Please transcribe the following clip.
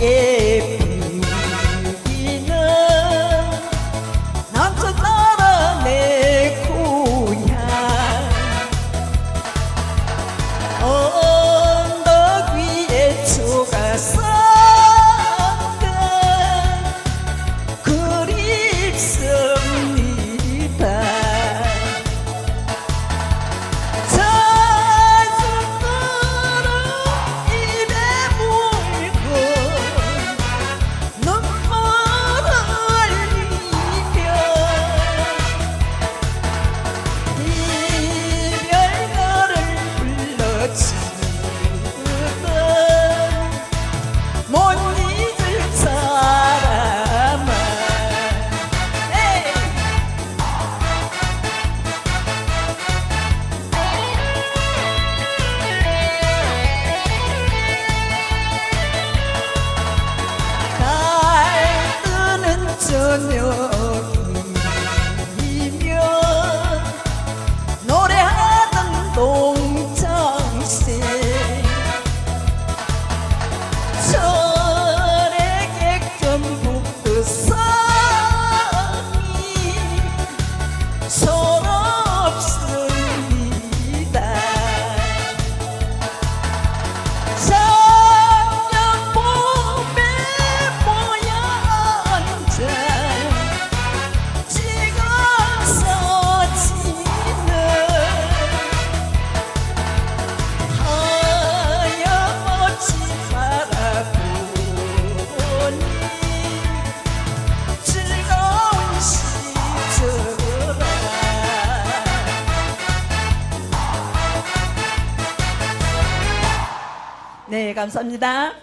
에비는 남쪽 나라 내 고향 언덕 위에 초가산 그립스 저녁. 네 감사합니다